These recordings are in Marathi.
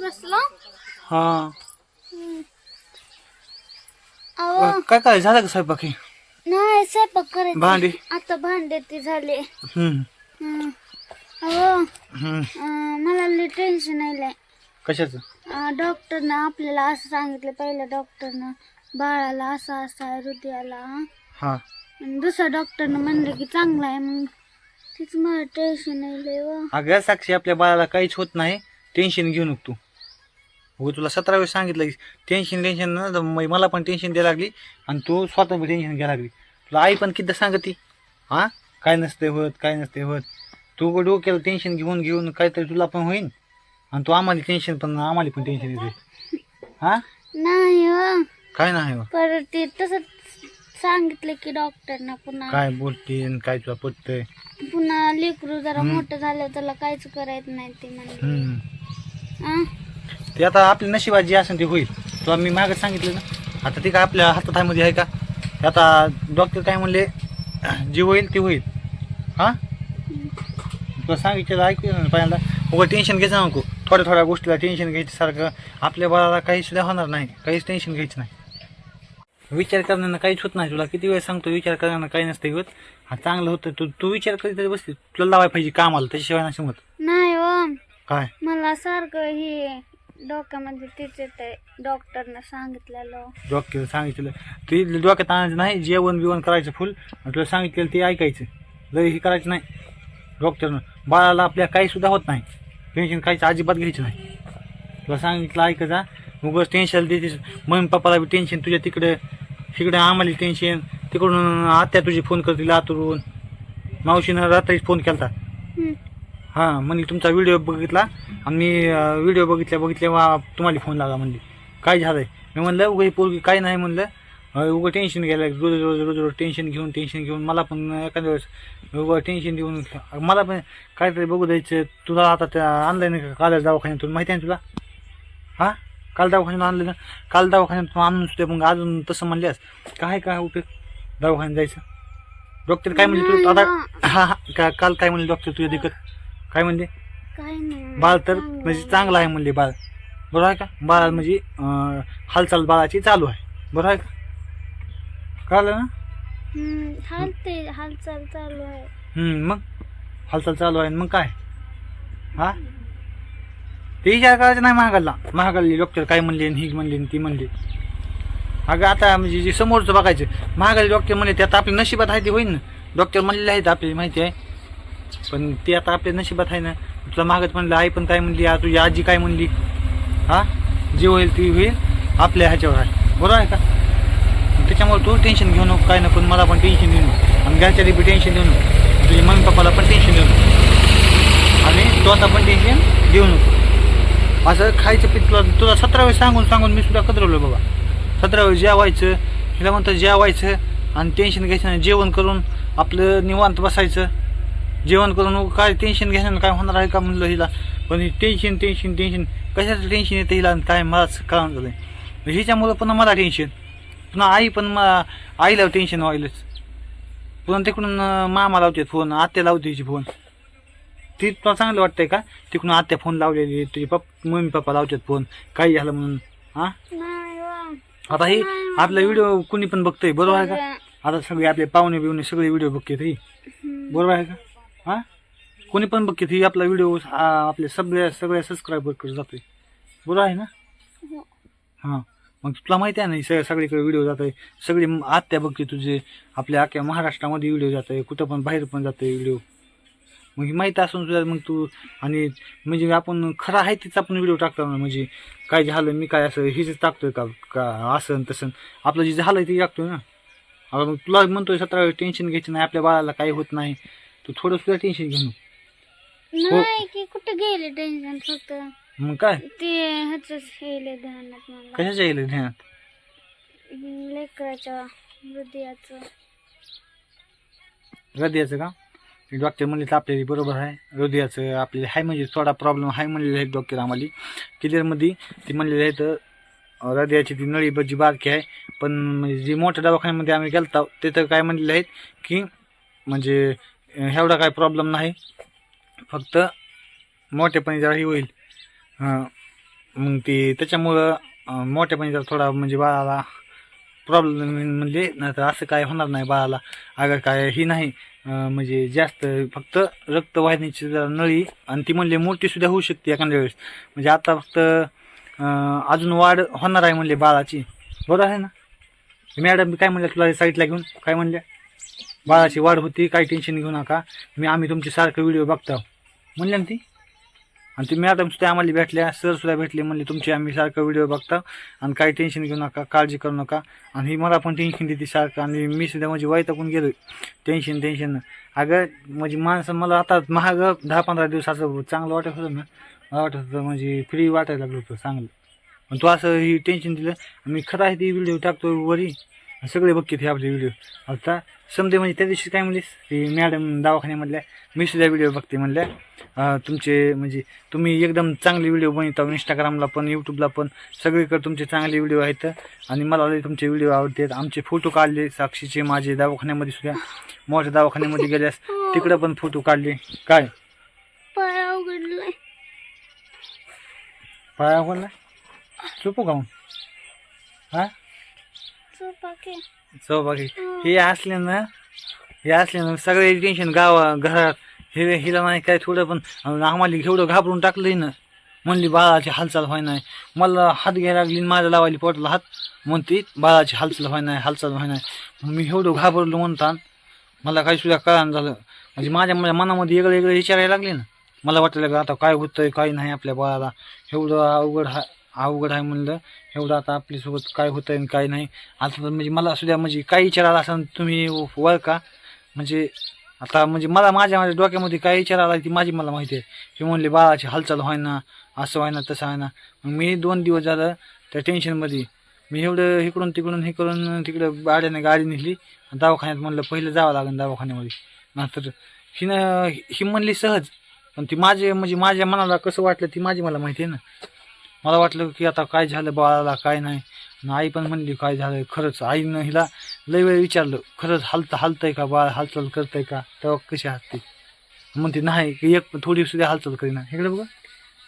बसलो. हा. अहो. काय काय झालं का स्वयंपाक? नाही स्वयंपाक करायचं भांडी? आता भांडे ते झाले. हम्म. हं. अहो अं, मला लई टेन्शन आलंय कशाचं? अं, डॉक्टरनं आपल्याला असं सांगितलं पहिल्या डॉक्टरनं बाळाला असं असं आहे हृदयाला. हा. आणि दुसऱ्या डॉक्टरनं म्हणलं की चांगलं आहे मग तीच मला टेन्शन आलंय व. अगं साक्षी आपल्या बाळाला काहीच होत नाही. टेन्शन घेऊ नको तू. हो तुला सतरा वेळेस सांगितलं की टेन्शन टेन्शन ना मला पण टेन्शन द्यायला लागली आणि तू स्वतः पण टेन्शन घ्यायला लागली. तुला आई पण किती सांगते? हा? काय नसते होत काय नसते होत. तू डोक्याला टेन्शन घेऊन घेऊन काहीतरी तुला पण होईन. आणि तू आम्हाला टेन्शन पण आम्हाला पण टेन्शन येते. हा? नाही काय नाही हो. परत ते तसंच सांगितलं की डॉक्टरनं पुन्हा. काय बोलते काय तुला पटतंय? पुन्हा लेकरू जरा मोठं झालं त्याला काहीच करायचं नाही ते हम्म. हं? ते आता आपली नशिबात जे असेल ते होईल. तुला मी मागं सांगितलं ना? आता ते काय आपल्या हातात आहे मध्ये आहे का? ते आता डॉक्टर काय म्हणले? जे होईल ते होईल. हां तुला सांगितलं ऐकू ना पहिल्यांदा. उगा टेन्शन घ्यायचं नको. थोड्या थोड्या गोष्टीला टेन्शन घ्यायचं सारखं. आपल्या बाळाला काही सुद्धा होणार नाही. काहीच टेन्शन घ्यायचं नाही. विचार करण्यानं काहीच होत नाही तुला. किती वेळ सांगतो विचार करण्यानं काही नसतं होत. हा चांगलं होतं. तू तू विचार करीत बसते तुला लावाय पाहिजे कामाला त्याच्याशिवाय नसेल होत नाही व काय? मला सारखं हे डोक्यामध्ये तेच येत डॉक्टरनं सांगितलेलं. डॉक्टर सांगितलं. ते डोक्यात आणायचं नाही जेवण बिवण करायचं फुल. आणि तुला सांगितलेलं ते ऐकायचं. लय हे करायचं नाही डॉक्टरनं. बाळाला आपल्या काही सुद्धा होत नाही. टेन्शन काहीच अजिबात घ्यायचं नाही. तुला सांगितलं ऐकायचा उगाच टेन्शन देतेस. मम्मी पप्पाला बी टेन्शन तुझ्या तिकडे तिकडे आम्हाला टेन्शन तिकडून आत्या तुझी फोन करतील आतुरून मावशीनं रात्रीच फोन केला हं. हां म्हणली तुमचा व्हिडिओ बघितला. आणि मी व्हिडिओ बघितल्या बघितल्या वा तुम्हाला फोन लागा म्हणली. काय झालंय? मी म्हणलं ही पोरगी काय नाही म्हणलं. उगा टेन्शन घ्यायला रोज रोज रोज रोज टेन्शन घेऊन टेन्शन घेऊन. मला पण एखाद्या वेळेस उगा टेन्शन देऊन मला पण काहीतरी बघू द्यायचं. तुला आता त्या ऑनलाईन कालच दवाखान्यातून माहिती आहे ना तुला? हां? काल दवाखान्यात आणलं ना काल दवाखान्यात आणून सुद्धा मग अजून तसं म्हणल्यास काय काय उपयोग? दवाखान्यात जायचं? डॉक्टर काय म्हणले तू? आता हा हा का- काल काय म्हणले डॉक्टर तुझ्या दिकत काय म्हणले? काय नाही. बाळ तर म्हणजे. चांगलं आहे म्हणले बाळ. बरोबर आहे का? बाळ म्हणजे अं, हालचाल बाळाची चालू आहे. बरोबर आहे का? कळलं ना? हालते हालचाल चालू आहे. हम्म, मग? हालचाल चालू आहे मग काय? हा? ते विचार करायचं नाही महागाला महागाली डॉक्टर काय म्हणले आणि ही म्हणले आणि ती म्हणली. अगं आता म्हणजे जे समोरचं बघायचं महागाली डॉक्टर म्हणले ते आता आपल्या नशिबात आहे ते होईल ना. डॉक्टर म्हणलेले आहेत आपल्याला माहिती आहे. पण ते आता आपल्या नशिबात आहे ना. तुला मागत म्हणलं आई पण काय म्हणली आ, तुझी आजी काय म्हणली? हा? जे होईल ती होईल आपल्या ह्याच्यावर आहे. बरोबर आहे का? त्याच्यामुळे तू टेन्शन घेऊ नको काय नको पण मला पण टेन्शन देऊ नको. आणि घरच्या बी टेन्शन देऊ नको. तुझ्या मम्मी पप्पाला पण टेन्शन देऊ नको. आणि स्वतः पण टेन्शन देऊ नको. असं खायचं पितलं तुला सतरा वेळेस सांगून सांगून मी सुद्धा कदरवलो बाबा. सतरा वेळेस जेवायचं हिला म्हणतात जेवायचं आणि टेन्शन घ्यायचं जेवण करून आपलं निवांत बसायचं. जेवण करून काय टेन्शन घ्यायचं काय होणार आहे का म्हणलं हिला. पण टेन्शन टेन्शन टेन्शन कशाचं टेन्शन येतं हिला आणि काय मलाच कळून झालं हिच्यामुळं पुन्हा मला टेन्शन पुन्हा आई पण मला आईला टेन्शन व्हायलंच. पुन्हा तिकडून मामा लावते फोन आत्या लावते हिची फोन. ती तुला चांगलं वाटतंय का? तिकडून आत्या फोन लावलेली तुझे पप्पा मम्मी पप्पा लावतात फोन काही झालं म्हणून हा. आता ही आपला व्हिडिओ कुणी पण बघतोय बरोबर आहे का? आता सगळे आपले पाहुणे बिवणे सगळे व्हिडिओ बघतात ही. हं. बरोबर आहे का? हा? कोणी पण बघते ही आपला व्हिडिओ आपले सगळ्या सगळ्या सबस्क्राईबरकडे जातोय. बरोबर आहे ना? हो. हां. मग तुला माहिती आहे ना हे सगळ्या सगळीकडे व्हिडिओ जात आहे सगळी आत्या बघते तुझे. आपल्या अख्ख्या महाराष्ट्रामध्ये व्हिडिओ जात आहे कुठं पण बाहेर पण जात आहे व्हिडिओ मग हे माहीत असून सुद्धा मग तू आणि म्हणजे आपण खरं आहे तीच आपण व्हिडिओ टाकतो ना म्हणजे काय झालं मी काय असं हेच टाकतोय का का असं तसं. आपलं जे झालं ते टाकतोय ना. आता मग तुला म्हणतोय सतरा वेळ टेन्शन घ्यायचं नाही आपल्या बाळाला काही होत नाही. तू थोडं सुद्धा टेन्शन घेऊ नको. नाही की कुठं गेले टेन्शन फक्त? मग काय? ते ह्याच हेले ध्यानात मला. कशाच्या ध्यानात? लेकराच्या हृदयाचं. हृदयाचं का? डॉक्टर म्हणले तर आपल्याला बरोबर आहे. हृदयाचं आपल्याला हाय म्हणजे थोडा प्रॉब्लेम हाय म्हणलेले आहे डॉक्टर आम्हाला. क्लिअरमध्ये ती म्हणलेले आहेत तर हृदयाची ती नळी बजी बारकी आहे. पण म्हणजे जी मोठ्या दवाखान्यामध्ये आम्ही गेलतो ते तर काय म्हणलेले आहेत की म्हणजे एवढा काय प्रॉब्लेम नाही. फक्त मोठेपणी जरा हे होईल. मग ते त्याच्यामुळं मोठेपणी जरा थोडा म्हणजे बाळाला प्रॉब्लेम म्हणजे नाहीतर असं काय होणार नाही बाळाला. अगर काय ही नाही म्हणजे जास्त फक्त रक्तवाहिनीची जरा नळी आणि ती म्हणले मोठी सुद्धा होऊ शकते एखाद्या वेळेस. म्हणजे आता फक्त अजून वाढ होणार आहे म्हणले बाळाची. बरोबर आहे ना? मॅडम काय म्हणल्या तुला साईटला घेऊन? काय म्हणल्या? बाळाची वाढ होती काही टेन्शन घेऊ नका. मी आम्ही तुमचे सारखं व्हिडिओ बघतो. म्हणल्या ना ती? आणि ती मॅडम सुद्धा आम्हाला भेटल्या सर सुद्धा भेटले म्हणले तुमचे आम्ही सारखं व्हिडिओ बघता आणि काही टेन्शन घेऊ नका काळजी करू नका. आणि ही मला पण टेन्शन देते सारखं. आणि मी सुद्धा म्हणजे वैतागून गेलो. टेन्शन टेन्शन अगं म्हणजे माणसं मला आता महाग दहा पंधरा दिवसाचं चांगलं वाटत होतं ना. मला वाटत होतं म्हणजे फ्री वाटायला लागलं होतं चांगलं. पण तू असं ही टेन्शन दिलं. मी खरं आहे ती व्हिडिओ टाकतो वरी. आणि सगळे बघते हे आपले व्हिडिओ आता समजे म्हणजे त्या दिवशी काय म्हणलीस? की मॅडम दवाखान्यामधल्या मी सुद्धा व्हिडिओ बघते म्हणल्या. तुमचे म्हणजे तुम्ही एकदम चांगले व्हिडिओ बनवता. इंस्टाग्रामला पण यूट्यूबला पण. सगळीकडे तुमचे चांगले व्हिडिओ आहेत. आणि मला तुमचे व्हिडिओ आवडतात. आमचे फोटो काढले साक्षीचे माझे दवाखान्यामध्ये सुद्धा. मोठ्या दवाखान्यामध्ये गेल्यास तिकडं पण फोटो काढले. काय? पाय बोलला चुपू मग? हा? सोपा की सहभागी हे असले ना हे असले ना सगळे टेन्शन गावा घरात. हे हिला नाही काय थोडं पण आम्हाला एवढं घाबरून टाकलंही ना म्हणली बाळाची हालचाल व्हाय नाही. मला हात घ्यायला लागली आणि माझ्या लावायली पोटला हात. म्हणते बाळाची हालचाल व्हाय नाही हालचाल व्हाय नाही. मग मी एवढं घाबरलो म्हणतान मला काही सुद्धा कळण झालं. म्हणजे माझ्या माझ्या मनामध्ये वेगळं वेगळं विचारायला लागले ना. मला वाटलं का आता काय होतंय काय नाही आपल्या बाळाला. एवढं अवघड हा अवघड आहे म्हणलं. एवढं आता आपल्यासोबत काय होतंय आणि काय नाही. आता म्हणजे मला सुद्धा म्हणजे काय विचारायला असं तुम्ही वळ का म्हणजे आता म्हणजे मला माझ्या माझ्या डोक्यामध्ये काय विचार आला ती माझी मला माहिती आहे. की म्हणले बाळाची हालचाल व्हायना असं व्हायना तसं व्हायना. मग मी दोन दिवस झालं त्या टेन्शनमध्ये मी एवढं इकडून तिकडून हे करून तिकडं गाड्याने गाडी नेली. आणि दवाखान्यात म्हणलं पहिलं जावं लागेल दवाखान्यामध्ये. नंतर हिनं ही म्हणली सहज. पण ती माझे म्हणजे माझ्या मनाला कसं वाटलं ती माझी मला माहिती आहे ना. मला वाटलं की आता काय झालं बाळाला काय नाही. आणि आई पण म्हणली काय झालं खरंच आईनं हिला लय वेळ विचारलं खरंच हालत हालतंय का बाळ? हालचाल करतंय का? तेव्हा कशी हालते? म्हणते नाही की एक थोडी सुद्धा हालचाल करीना. इकडे बघा.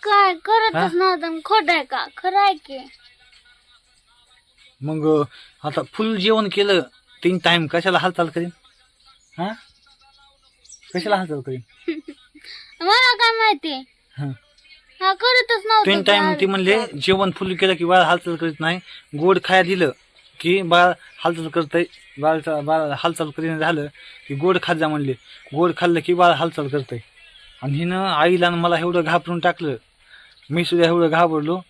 काय? करतच नव्हतं खोट आहे का? खरं आहे की. मग आता फुल जेवण केलं तीन टाइम कशाला हालचाल करीन? हा? कशाला हालचाल करीन? मला काय माहिती? हा नव्हतं तीन टाइम. ती म्हणले जेवण फुल केलं की बाळ हालचाल करीत नाही. गोड खाया दिलं की बाळ हालचाल करतंय बाळचा बाळ हालचाल करीन झालं की गोड खात जा म्हणले. गोड खाल्लं की बाळ हालचाल करतंय. आणि हिनं आईला आणि मला एवढं घाबरून टाकलं. मी सुद्धा एवढं घाबरलो.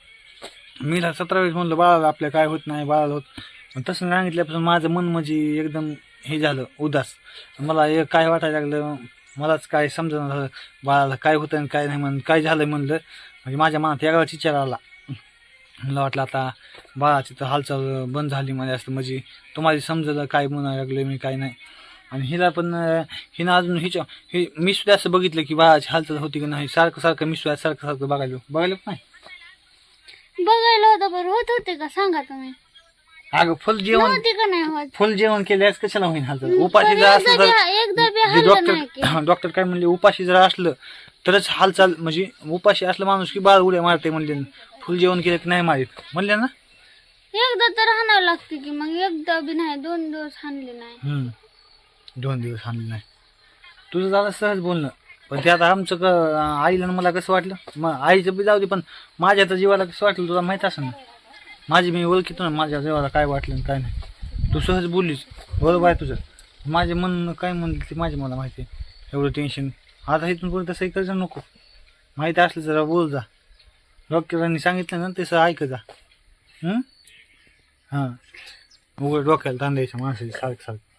मी ला सतरा वेळेस म्हणलं बाळाला आपल्या काय होत नाही बाळाला होत तसं सांगितल्यापासून माझं मन म्हणजे एकदम हे झालं उदास. मला काय वाटायला लागलं मलाच काय समजणं झालं बाळाला काय होतं आणि काय नाही म्हणून काय झालं म्हणलं म्हणजे माझ्या मनात वेगळाच विचार आला. मला वाटलं आता बाळाची तर हालचाल बंद झाली म्हणजे असं म्हणजे तुम्हाला समजलं काय म्हणायला लागलं मी काय नाही. आणि हिला पण हिनं अजून हिच्या हे मी सुद्धा असं बघितलं की बाळाची हालचाल होती की नाही सारखं सारखं मी सुद्धा सारखं सारखं बघायला. बघायला नाही. बघायला होतं बरं होत होते का? सांगा तुम्ही. अगं फुल जेवण नव्हते का नाही होत? फुल जेवण केल्यास कशाला होईन हालचाल? उपाशी जर असलं एकदा तर बी- एकदा बी जे हल्लं नाही की. डॉक्टर डॉक्टर काय म्हणले उपाशी जर असलं तरच हालचाल म्हणजे उपाशी असलं माणूस की बाळ उड्या मारते म्हणले. फुल जेवण केलं की नाही मारित? म्हणले ना. एकदा तर हाणावं लागते की मग एकदा बी नाही दोन दिवस हाणले नाही. हम्म. दोन दिवस आणले नाही. तुझं झालं सहज बोलणं. पण ते आता आमचं क आईला न मला कसं वाटलं? मग आईचं बी जाऊ दे पण माझ्या तर जीवाला कसं वाटलं तुला माहीत असेल ना? माझी मी ओळखीतो ना माझ्या जेव्हा काय वाटलं आणि काय नाही. तू सहज बोललीस बरोबर आहे तुझं. माझे मन काय म्हणलं ते माझी मला माहिती आहे. एवढं टेन्शन आता इथून पुढे तसंही करायचं नको. माहिती असलं जरा बोल जा. डॉक्टरांनी सांगितलं ना तसं ऐक जा. हां? उघड डोक्याला ताण माणसाची सारखं सारखं.